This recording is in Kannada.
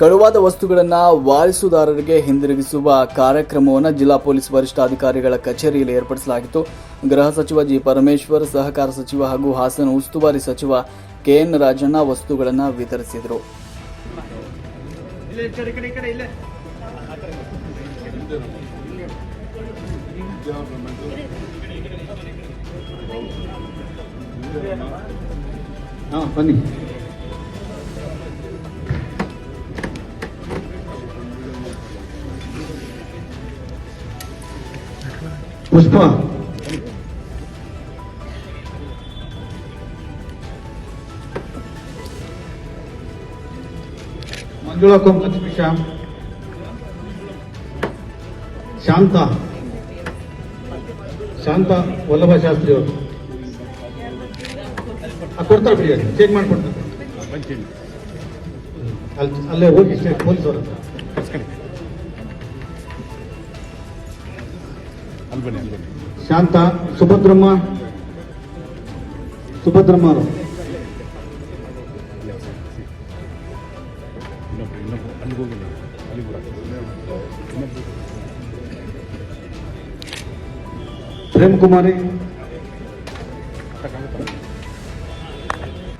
ಕಳುವಾದ ವಸ್ತುಗಳನ್ನು ವಾರಿಸುದಾರರಿಗೆ ಹಿಂದಿರುಗಿಸುವ ಕಾರ್ಯಕ್ರಮವನ್ನು ಜಿಲ್ಲಾ ಪೊಲೀಸ್ ವರಿಷ್ಠಾಧಿಕಾರಿಗಳ ಕಚೇರಿಯಲ್ಲಿ ಏರ್ಪಡಿಸಲಾಗಿತ್ತು. ಗೃಹ ಸಚಿವ ಜಿ ಪರಮೇಶ್ವರ್, ಸಹಕಾರ ಸಚಿವ ಹಾಗೂ ಹಾಸನ ಉಸ್ತುವಾರಿ ಸಚಿವ ಕೆಎನ್ ರಾಜಣ್ಣ ವಸ್ತುಗಳನ್ನು ವಿತರಿಸಿದರು. ಬನ್ನಿ. ಪುಷ್ಪ. ಮಂಜುಳಾ ಲಕ್ಷ್ಮೀ ಶ್ಯಾಮ್. ಶಾಂತ. ಶಾಂತ ವಲ್ಲಭ ಶಾಸ್ತ್ರಿ ಅವರು. ಕೊಡ್ತಾರೆ ಬಿಡಿ ಚೆಕ್ ಮಾಡಿಕೊಡ್ತಾರೆ ಅಲ್ಲೇ ಹೋಗಿ ಸ್ಟೇಟ್ ಪೊಲೀಸ್ ಅವ್ರ ಶಾಂತ ಸುಭದ್ರಮ್ಮ ಸುಭದ್ರಮ್ಮ ಅವರು ಪ್ರೇಮ್ ಕುಮಾರಿ.